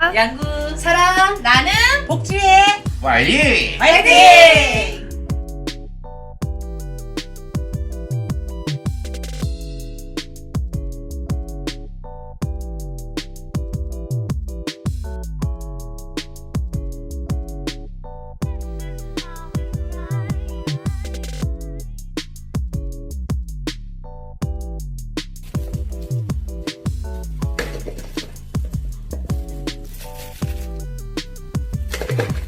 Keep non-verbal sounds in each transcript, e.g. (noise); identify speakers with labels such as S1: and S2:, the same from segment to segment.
S1: 양구
S2: 사랑
S1: 나는
S2: 복주의
S3: 완리
S2: 화이팅!
S1: Thank you.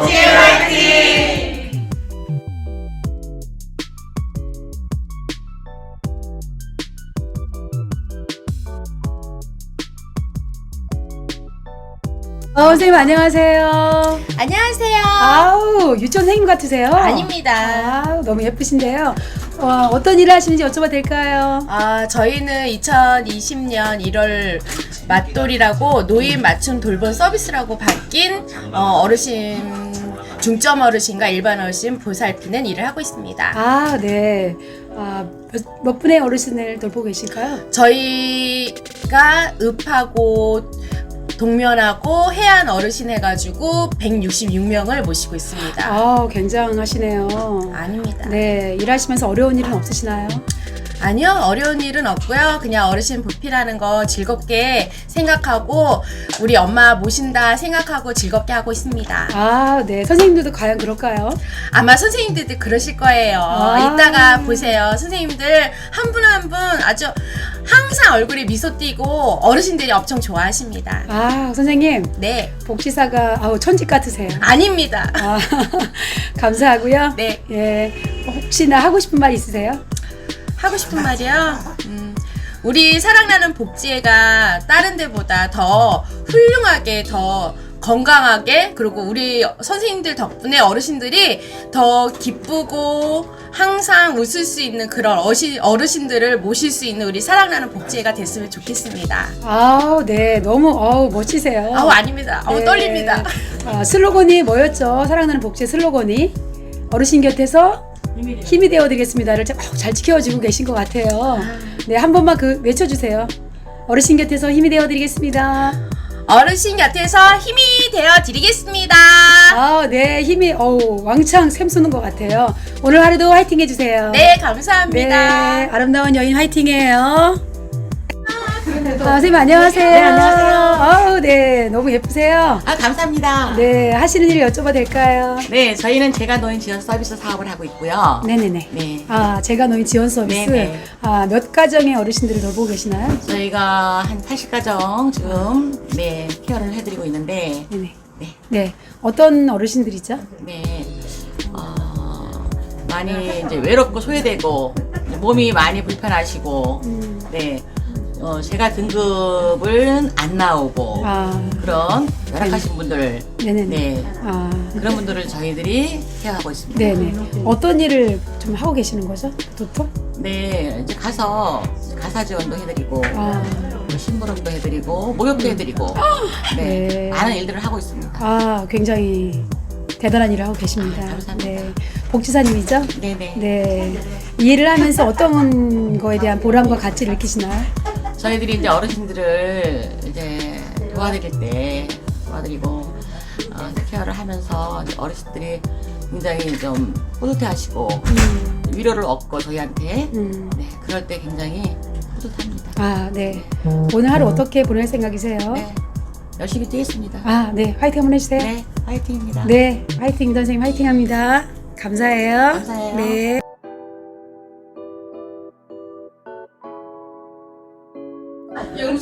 S1: 복지의 화이팅
S2: 어, 선생님 안녕하세요.
S1: 안녕하세요
S2: 아우 유치원 선생님 같으세요.
S1: 아닙니다
S2: 아우 너무 예쁘신데요. 어, 어떤 일을 하시는지 여쭤봐도 될까요?
S1: 아 저희는 2020년 1월 맞돌이라고 노인 맞춤 돌봄 서비스라고 바뀐 어, 어르신 중점 어르신과 일반 어르신 보살피는 일을 하고 있습니다
S2: 아 네. 아, 몇, 몇 분의 어르신을 돌보고 계실까요?
S1: 저희가 읍하고 동면하고 해안 어르신 해가지고 166명을 모시고 있습니다.
S2: 아 굉장하시네요.
S1: 아닙니다.
S2: 네 일하시면서 어려운 일은 없으시나요?
S1: 아니요, 어려운 일은 없고요. 그냥 어르신 보필하는 거 즐겁게 생각하고 우리 엄마 모신다 생각하고 즐겁게 하고 있습니다.
S2: 아 네 선생님들도 과연 그럴까요?
S1: 아마 선생님들도 그러실 거예요.
S2: 아.
S1: 이따가 보세요. 선생님들 한 분 한 분 아주 항상 얼굴에 미소 띠고 어르신들이 엄청 좋아하십니다.
S2: 아 선생님
S1: 네,
S2: 복지사가 아우 천직 같으세요.
S1: 아닙니다.
S2: 아, (laughs) 감사하고요.
S1: 네.
S2: 예, 혹시나 하고 싶은 말 있으세요?
S1: 하고 싶은 말이요. 음, 우리 사랑나는 복지회가 다른 데보다 더 훌륭하게 더 건강하게 그리고 우리 선생님들 덕분에 어르신들이 더 기쁘고 항상 웃을 수 있는 그런 어시, 어르신들을 모실 수 있는 우리 사랑나는 복지회가 됐으면 좋겠습니다.
S2: 아우, 네. 너무, 어우, 멋지세요.
S1: 아우 아닙니다. 아우
S2: 네.
S1: 떨립니다.
S2: 아, 슬로건이 뭐였죠? 사랑나는 복지 슬로건이 어르신 곁에서 힘이 되어드리겠습니다를 잘 지켜주고 계신 것 같아요. 네, 한 번만 그 외쳐주세요. 어르신 곁에서 힘이 되어드리겠습니다.
S1: 어르신 곁에서 힘이 되어 드리겠습니다.
S2: 아, 네, 힘이 어우 왕창 샘솟는 것 같아요. 오늘 하루도 화이팅 해주세요.
S1: 네, 감사합니다.
S2: 네, 아름다운 여인 화이팅이에요. 아, 선생님 안녕하세요.
S3: 네, 안녕하세요.
S2: 아우, 네, 너무 예쁘세요.
S3: 아 감사합니다.
S2: 네, 하시는 일 여쭤봐도 될까요?
S3: 네, 저희는 제가 노인 지원 서비스 사업을 하고 있고요.
S2: 네네네.
S3: 네.
S2: 아, 제가 노인 지원 서비스.
S3: 네네.
S2: 아, 몇 가정의 어르신들을 돌보고 계시나요?
S3: 저희가 한 80가정 지금 네 케어를 해드리고 있는데
S2: 네네.
S3: 네,
S2: 네, 어떤 어르신들이죠?
S3: 네 어, 많이 이제 외롭고 소외되고 몸이 많이 불편하시고
S2: 음.
S3: 네 어, 제가 등급은 안 나오고
S2: 아,
S3: 그런 열악하신 분들
S2: 네네네.
S3: 네
S2: 아,
S3: 그런 분들을 저희들이 케어하고 있습니다.
S2: 네네. 어떤 일을 좀 하고 계시는 거죠? 보통?
S3: 네, 이제 가서 가사 지원도 해드리고
S2: 아,
S3: 뭐 심부름도 해드리고 목욕도 해드리고 네,
S2: 네.
S3: 많은 일들을 하고 있습니다.
S2: 아, 굉장히 대단한 일을 하고 계십니다.
S3: 아, 감사합니다.
S2: 네. 복지사님이죠?
S3: 네네.
S2: 네. 이 일을 하면서 어떤 거에 대한 보람과 가치를 느끼시나요?
S3: 저희들이 이제 어르신들을 이제 도와드릴 때 도와드리고 어, 케어를 하면서 어르신들이 굉장히 좀 뿌듯해하시고
S2: 음,
S3: 위로를 얻고 저희한테
S2: 음.
S3: 네 그럴 때 굉장히 뿌듯합니다.
S2: 아, 네. 오늘 하루 어떻게 보낼 생각이세요?
S3: 네, 열심히 뛰겠습니다.
S2: 아, 네. 화이팅 한번 해주세요.
S3: 네, 화이팅입니다.
S2: 네, 화이팅 선생님 화이팅 합니다. 감사해요.
S3: 감사해요.
S2: 네.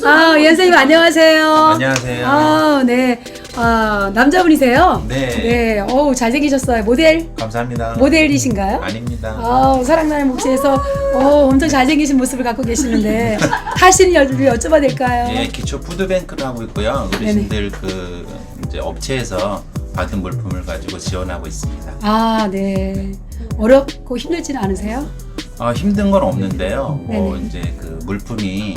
S2: 아, 예, 선생님 안녕하세요.
S4: 안녕하세요.
S2: 아, 네. 아, 남자분이세요?
S4: 네.
S2: 네. 어우, 잘생기셨어요. 모델
S4: 감사합니다.
S2: 모델이신가요?
S4: 아닙니다.
S2: 아, 사랑나는 목지에서 어, 엄청 잘생기신 모습을 갖고 계시는데 하시는 일을 여쭤봐도 될까요?
S4: 예, 기초 푸드뱅크를 하고 있고요. 어르신들 그 이제 업체에서 받은 물품을 가지고 지원하고 있습니다.
S2: 아, 네. 어렵고 힘들지는 않으세요?
S4: 어, 힘든 건 없는데요. 뭐
S2: 네네.
S4: 이제 그 물품이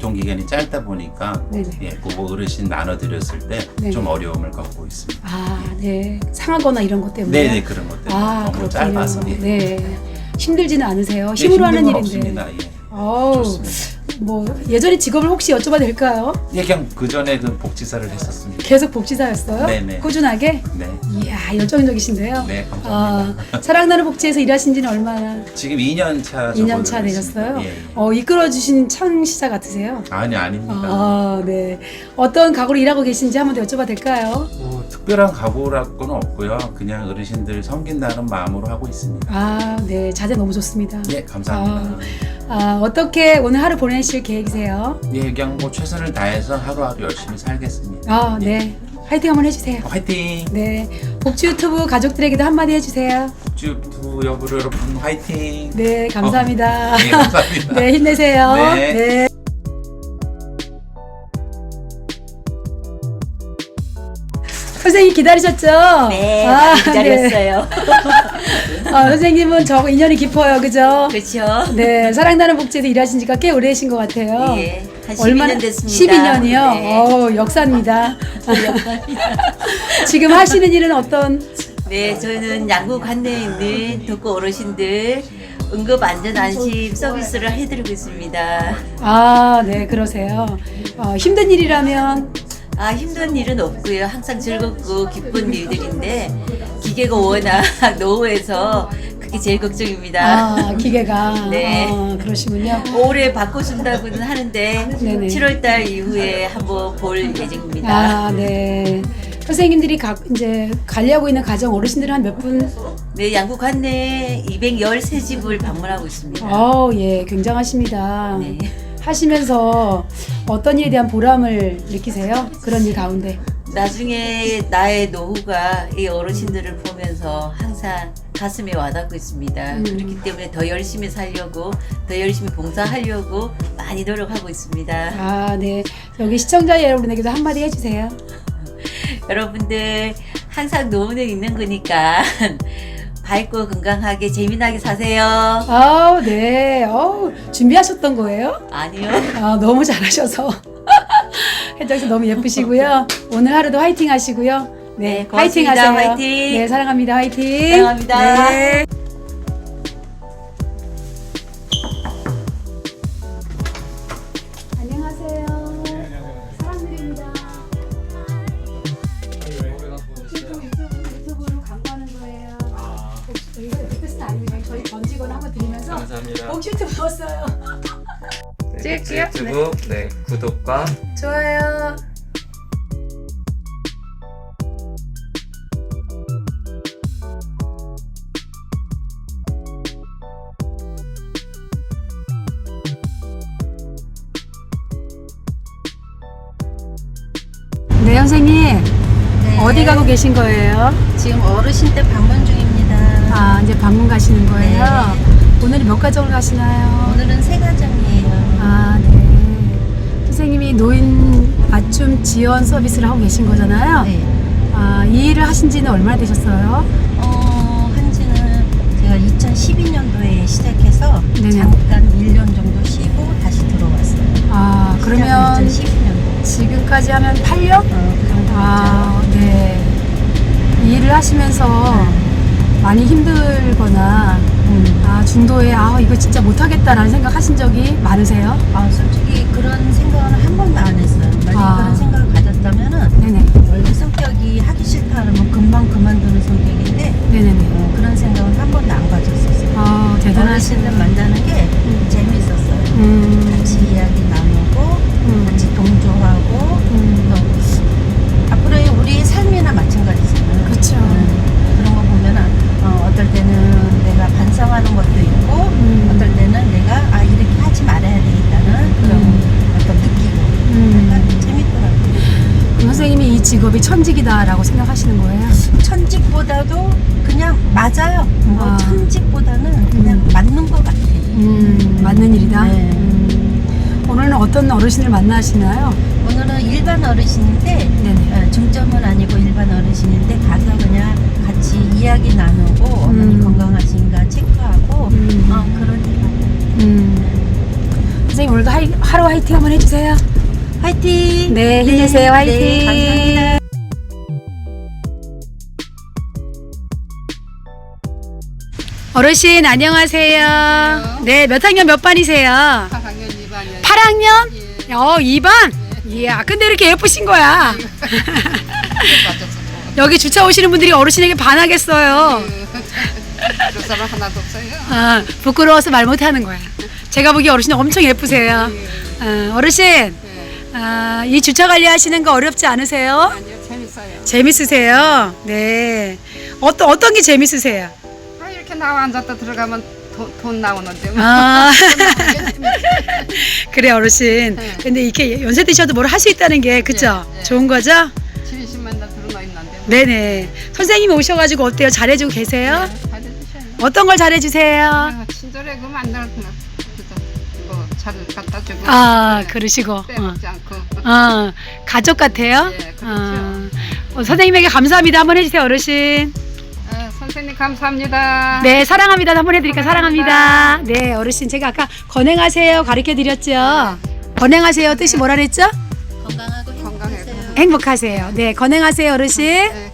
S4: 유통 기간이 짧다 보니까
S2: 네네.
S4: 예, 그거 어르신 나눠 드렸을 때
S2: 네네.
S4: 좀 어려움을 겪고 있습니다.
S2: 아, 네. 상하거나 이런 것 때문에.
S4: 네, 네 그런 것 때문에
S2: 아,
S4: 너무
S2: 그렇군요.
S4: 짧아서 예.
S2: 네. 힘들지는 않으세요?
S4: 예,
S2: 힘으로
S4: 힘든
S2: 하는
S4: 건
S2: 일인데.
S4: 없습니다. 예.
S2: 어우,
S4: 좋습니다.
S2: 뭐 예전에 직업을 혹시 여쭤봐도 될까요?
S4: 예, 그냥 그 전에 그 복지사를 했었습니다.
S2: 계속 복지사였어요?
S4: 네네.
S2: 꾸준하게?
S4: 네,
S2: 이야, 열정적이신데요.
S4: 네 감사합니다.
S2: 아, 사랑나는 복지에서 일하신 지는 얼마나?
S4: 지금 2년 차
S2: 2년 차
S4: 접어들고
S2: 되셨어요?
S4: 있습니다. 예, 예.
S2: 어, 이끌어주신 창시자 같으세요?
S4: 아니 아닙니다.
S2: 아, 네. 어떤 각오로 일하고 계신지 한 번 더 여쭤봐도 될까요?
S4: 뭐 특별한 각오라고는 없고요. 그냥 어르신들 섬긴다는 마음으로 하고 있습니다.
S2: 아, 네. 자세 너무 좋습니다.
S4: 예, 감사합니다.
S2: 아, 어떻게 오늘 하루 보내실 계획이세요?
S4: 예, 그냥 뭐 최선을 다해서 하루하루 열심히 살겠습니다.
S2: 아, 네. 화이팅 한번 해주세요.
S4: 화이팅!
S2: 네. 복지 유튜브 가족들에게도 한마디 해주세요.
S4: 쭉 여러분 여러분 화이팅!
S2: 네, 감사합니다.
S4: 네, 감사합니다. (laughs)
S2: 네, 힘내세요.
S4: 네.
S2: 선생님 기다리셨죠?
S5: 네,
S2: 아,
S5: 많이 기다렸어요.
S2: 네. (laughs) 아, 선생님은 저 인연이 깊어요, 그죠?
S5: 그렇죠.
S2: 네, 사랑나는 복지에서 일하신 지가 꽤 오래신 것 같아요.
S5: 예, 한 12년 됐습니다.
S2: 12년이요?
S5: 네.
S2: 어, 역사입니다. (laughs) 지금 하시는 일은 어떤?
S5: 네, 저는 양구 관내에 있는 독거 어르신들 응급 안전 안심 서비스를 해드리고 있습니다.
S2: 아, 네, 그러세요. 어, 힘든 일이라면
S5: 아 힘든 일은 없고요. 항상 즐겁고 기쁜 일들인데 기계가 워낙 (laughs) 노후해서 그게 제일 걱정입니다.
S2: 아, 기계가. (laughs)
S5: 네.
S2: 아, 그러시군요.
S5: 올해 바꿔준다고는 하는데
S2: 네네.
S5: 7월달 이후에 한번 볼 예정입니다.
S2: 아, 네. 선생님들이 각 이제 관리하고 있는 가정 어르신들은 한몇 분?
S5: 네, 양구 관내에 213집을 방문하고 있습니다.
S2: 어, 예, 굉장하십니다.
S5: 네.
S2: 하시면서 어떤 일에 대한 보람을 느끼세요? 그런 일 가운데.
S5: 나중에 나의 노후가 이 어르신들을 보면서 항상 가슴에 와닿고 있습니다.
S2: 음.
S5: 그렇기 때문에 더 열심히 살려고 더 열심히 봉사하려고 많이 노력하고 있습니다.
S2: 아, 네. 여기 시청자 여러분에게도 한마디 해주세요. (laughs)
S5: 여러분들 항상 노은에 있는 거니까 밝고 건강하게 재미나게 사세요.
S2: 아, 네. 어우, 준비하셨던 거예요?
S5: 아니요.
S2: 아, 너무 잘하셔서. (laughs) 혜정씨 너무 예쁘시고요. 오늘 하루도 화이팅 하시고요. 네,
S5: 네,
S2: 화이팅
S5: 고맙습니다.
S2: 하세요.
S5: 화이팅.
S2: 네, 사랑합니다. 화이팅.
S5: 사랑합니다.
S2: 네.
S6: 네, 유튜브 네 구독과
S2: 좋아요. 네, 선생님. 어디 가고 계신 거예요?
S7: 지금 어르신 댁 방문 중입니다.
S2: 아, 이제 방문 가시는 거예요? 오늘은 몇 가정을 가시나요?
S7: 오늘은 세 가정이에요.
S2: 노인 맞춤 지원 서비스를 하고 계신 거잖아요.
S7: 네.
S2: 아, 이 일을 하신 지는 얼마나 되셨어요?
S7: 어, 한지는 제가 2012년도에 시작해서
S2: 네네.
S7: 잠깐 1년 정도 쉬고 다시 들어왔어요.
S2: 아, 그러면
S7: 2012년도.
S2: 지금까지 하면 8년?
S7: 어, 그 정도
S2: 아, 네. 이 일을 하시면서 많이 힘들거나
S7: 음.
S2: 아, 중도에 아, 이거 진짜 못하겠다라는 생각 하신 적이 많으세요?
S7: 아, 솔직히 그런 생각은 한 번도 안 했어요. 만약에
S2: 아.
S7: 그런 생각을 가졌다면은
S2: 네네.
S7: 원래 성격이 하기 싫다 그러면 금방 그만두는 성격인데
S2: 네네네.
S7: 어, 그런 생각은 한 번도 안 가졌었어요.
S2: 아, 대단하시네.
S7: 만나는 게 재밌었어요.
S2: 음,
S7: 같이 이야기 나누고
S2: 음,
S7: 같이 동조하고
S2: 음.
S7: 또 앞으로의 우리 삶이나 마찬가지잖아요.
S2: 그쵸.
S7: 음, 그런 거 보면은 어, 어떨 때는 내가 반성하는 것도 있고
S2: 음.
S7: 어떨 때는 내가 아 이렇게 하지 말아야
S2: 선생님이 이 직업이 천직이다라고 생각하시는 거예요?
S7: 천직보다도 그냥 맞아요. 뭐
S2: 아.
S7: 천직보다는 그냥
S2: 음.
S7: 맞는 것 같아요.
S2: 음, 맞는 일이다.
S7: 네.
S2: 음. 오늘은 어떤 어르신을 만나시나요?
S7: 오늘은 일반 어르신인데
S2: 네네.
S7: 어, 중점은 아니고 일반 어르신인데 가서 그냥 같이 이야기 나누고 어머니
S2: 음.
S7: 건강하신가 체크하고
S2: 음.
S7: 어, 그런 일.
S2: 음. 선생님 오늘도 하이, 하루 화이팅 한번 해주세요.
S7: 화이팅!
S2: 네, 힘내세요. 화이팅.
S7: 네, 감사합니다.
S2: 어르신 안녕하세요. 네, 몇 학년 몇 반이세요?
S8: 8학년 2반이요.
S2: 8학년? 어, 2반? 이야, 근데 이렇게 예쁘신 거야. (laughs) 여기 주차 오시는 분들이 어르신에게 반하겠어요. (laughs)
S8: 그 사람 하나도 없어요.
S2: 아, 부끄러워서 말 못하는 거야. 제가 보기 어르신 엄청 예쁘세요. 아, 어르신, 아, 이 주차 관리하시는 거 어렵지 않으세요?
S8: 아니요, 재밌어요.
S2: 재밌으세요? 네. 어떤 어떤 게 재밌으세요?
S8: 아, 이렇게 나와 앉았다 들어가면 돈, 돈 나오는데. 뭐.
S2: 아, (laughs) 그래 어르신. 근데 이렇게 연세 드셔도 뭘 할 수 있다는 게 그죠?
S8: 예, 예.
S2: 좋은 거죠?
S8: 70만 원 들어놓 있는데. 뭐.
S2: 네네. 선생님이 오셔가지고 어때요? 잘해주고 계세요?
S8: 잘해주셔요.
S2: 어떤 걸 잘해주세요?
S8: 아, 친절해 그 만날 뭐잘 갖다 주고.
S2: 아,
S8: 네,
S2: 그러시고. 어.
S8: 빼먹지 않고.
S2: 어, 가족 같아요?
S8: 예, 그렇죠.
S2: 어, 어, 선생님에게 감사합니다. 한번 해주세요, 어르신.
S8: 아, 선생님 감사합니다.
S2: 네, 사랑합니다. 한번 해드릴게요.
S8: 사랑합니다.
S2: 네, 어르신. 제가 아까 건행하세요. 가르쳐 드렸죠? 건행하세요. 뜻이 뭐라 그랬죠?
S7: 건강하고
S8: 건강하고.
S2: 행복하세요. 네, 건행하세요, 어르신.
S8: 네,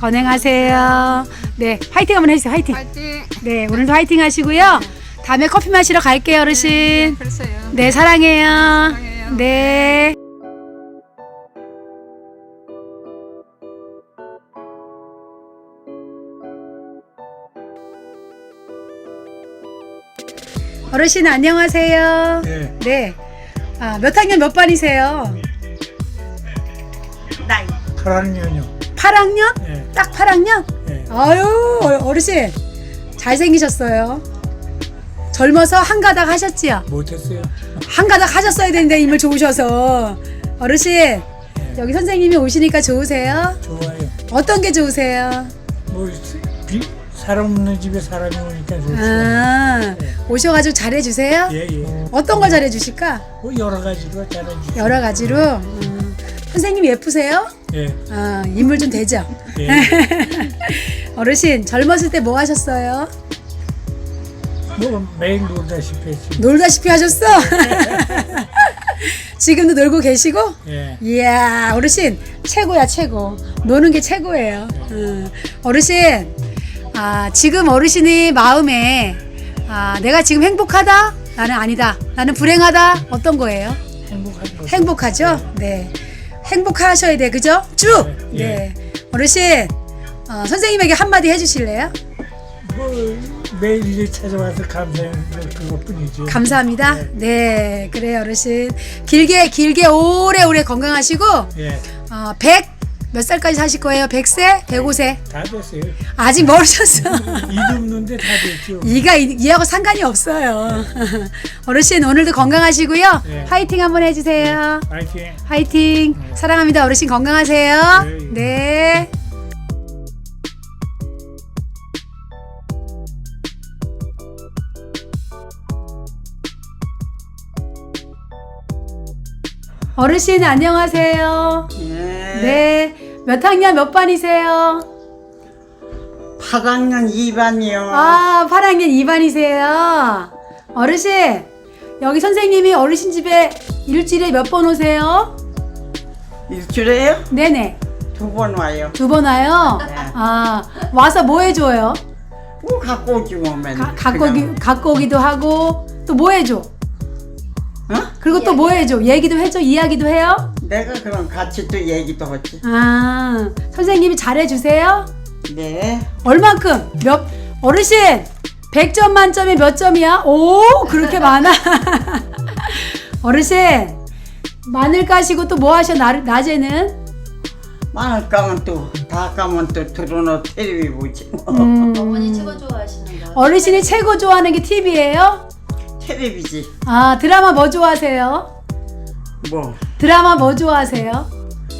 S2: 건행하세요. 네, 화이팅 한번 해주세요. 화이팅.
S8: 파이팅.
S2: 네, 오늘도 화이팅 하시고요. 다음에 커피 마시러 갈게요, 어르신.
S8: 글쎄요.
S2: 네, 사랑해요.
S8: 사랑해요.
S2: 네. 어르신 안녕하세요.
S9: 네,
S2: 네. 아, 몇 학년 몇 반이세요?
S7: 나이
S9: 8학년이요.
S2: 8학년?
S9: 예,
S2: 딱 8학년?
S9: 예.
S2: 아유, 어- 어르신. 잘생기셨어요. 젊어서 한 가닥 하셨지요?
S9: 못했어요.
S2: 한 가닥 하셨어야 되는데 인물 좋으셔서. 어르신, 여기 선생님이 오시니까 좋으세요?
S9: 좋아요.
S2: 어떤 게 좋으세요?
S9: 뭐 비, 사람 없는 집에 사람이 오니까 좋죠.
S2: 아, 오셔가지고 잘해주세요.
S9: 예, 예.
S2: 어떤 걸 잘해주실까?
S9: 뭐 여러 가지로 잘해주죠.
S2: 여러 가지로. 음, 선생님 예쁘세요?
S9: 예,
S2: 아, 인물 좀 되죠?
S9: 예. (laughs)
S2: 어르신 젊었을 때 뭐 하셨어요?
S9: 뭐 매일 놀다시피 했지.
S2: 놀다시피 하셨어? (laughs) 지금도 놀고 계시고?
S9: 예.
S2: 이야 어르신 최고야 최고. 노는 게 최고예요. 음, 어르신 아 지금 어르신의 마음에 아 내가 지금 행복하다? 나는 아니다. 나는 불행하다? 어떤 거예요?
S9: 행복한 거.
S2: 행복하죠? 네. 행복하셔야 돼. 그죠? 쭉 네.
S9: 예.
S2: 어르신 어, 선생님에게 한마디 해주실래요?
S9: 뭐 매일 이제 찾아와서 감사한 거 그것뿐이죠.
S2: 감사합니다 네 그래요 어르신 길게 길게 오래오래 건강하시고
S9: 예,
S2: 어, 100몇 살까지 사실 거예요? 100세? 105세?
S9: 다 됐어요.
S2: 아직 멀으셨어. (laughs)
S9: 이 없는데 다 됐죠.
S2: 이가 이- 이하고 상관이 없어요. (laughs) 어르신 오늘도 건강하시고요.
S9: 네.
S2: 화이팅 한번 해주세요.
S9: 파이팅.
S2: 화이팅. 사랑합니다. 어르신 건강하세요.
S9: 네.
S2: 네. 어르신 안녕하세요. 네. 몇 학년 몇 반이세요?
S10: 8학년 2반이요.
S2: 아, 8학년 2반이세요. 어르신, 여기 선생님이 어르신 집에 일주일에 몇 번 오세요?
S10: 일주일에요?
S2: 네네.
S10: 두 번 와요.
S2: 두 번 와요? 아, 와서 뭐 해줘요?
S10: 뭐 갖고 오지 뭐 맨.
S2: 가, 갖고, 오기, 갖고 오기도 하고, 또 뭐 해줘?
S10: 어?
S2: 그리고 또 뭐 해줘? 얘기도 해줘? 이야기도 해요?
S10: 내가 그럼 같이 또 얘기도 하지.
S2: 아, 선생님이 잘해주세요?
S10: 네.
S2: 얼만큼? 몇, 어르신! 100점 만점에 몇 점이야? 오, 그렇게 많아? (laughs) 어르신, 마늘 까시고 또 뭐 하셔, 나, 낮에는?
S10: 마늘 까면 또 다 까면 또 들어놓 텔레비 보지. 뭐.
S2: 음,
S7: 어머니 최고 좋아하시는 거.
S2: 어르신이 최고 좋아하는 게 TV예요?
S10: 텔레비지.
S2: 아, 드라마 뭐 좋아하세요?
S10: 뭐.
S2: 드라마 뭐 좋아하세요?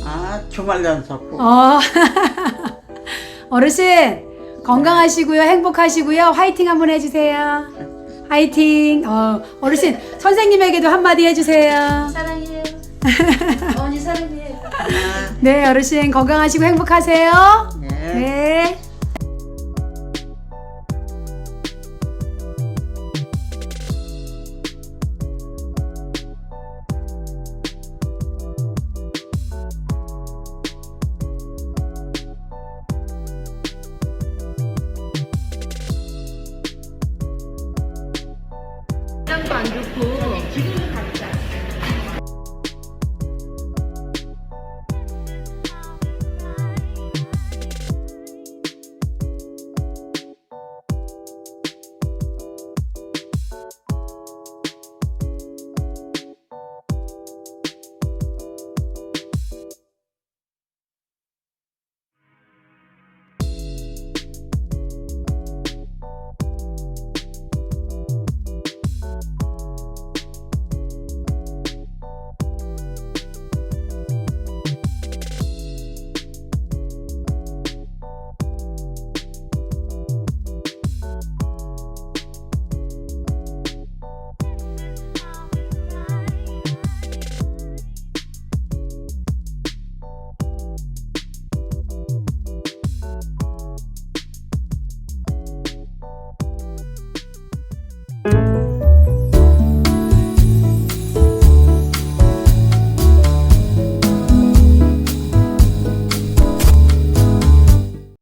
S10: 아 주말 연속.
S2: 어. (laughs) 어르신, 건강하시고요, 행복하시고요, 화이팅 한번 해주세요. 화이팅. 어, 어르신, 선생님에게도 한마디 해주세요.
S7: 사랑해요. (laughs) 어머니 사랑해요.
S10: 아,
S2: 네, 어르신 건강하시고 행복하세요.
S10: 네.
S2: 네.